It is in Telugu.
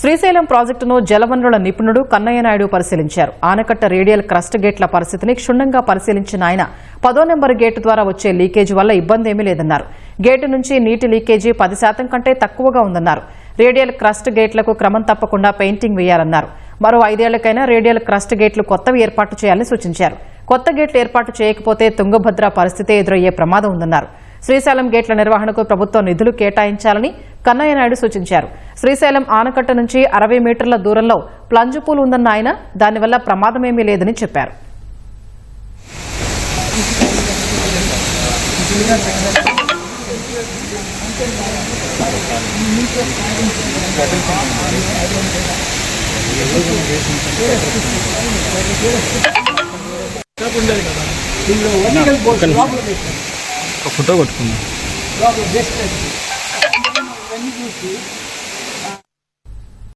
శ్రీశైలం ప్రాజెక్టును జలవనరుల నిపుణుడు కన్నయ్య నాయుడు పరిశీలించారు. ఆనకట్ట రేడియల్ క్రస్ట్ గేట్ల పరిస్థితిని క్షుణ్ణంగా పరిశీలించిన ఆయన పదో నెంబర్ గేటు ద్వారా వచ్చే లీకేజీ వల్ల ఇబ్బంది ఏమీ లేదన్నారు. గేటు నుంచి నీటి లీకేజీ పది శాతం కంటే తక్కువగా ఉందన్నారు. రేడియల్ క్రస్ట్ గేట్లకు క్రమం తప్పకుండా పెయింటింగ్ వేయాలన్నారు. మరో ఐదేళ్ళకైనా రేడియల్ క్రస్ట్ గేట్లు కొత్తవి ఏర్పాటు చేయాలని సూచించారు. కొత్త గేట్లు ఏర్పాటు చేయకపోతే తుంగభద్ర పరిస్థితి ఎదురయ్యే ప్రమాదం ఉందన్నారు. శ్రీశైలం గేట్ల నిర్వహణకు ప్రభుత్వం నిధులు కేటాయించాలని కన్నయ్య నాయుడు సూచించారు. శ్రీశైలం ఆనకట్ట నుంచి అరవై మీటర్ల దూరంలో ప్లంజు పూల్ ఉందన్న ఆయన దానివల్ల ప్రమాదమేమీ లేదని చెప్పారు. ఫోటో కొట్టుకుందాం.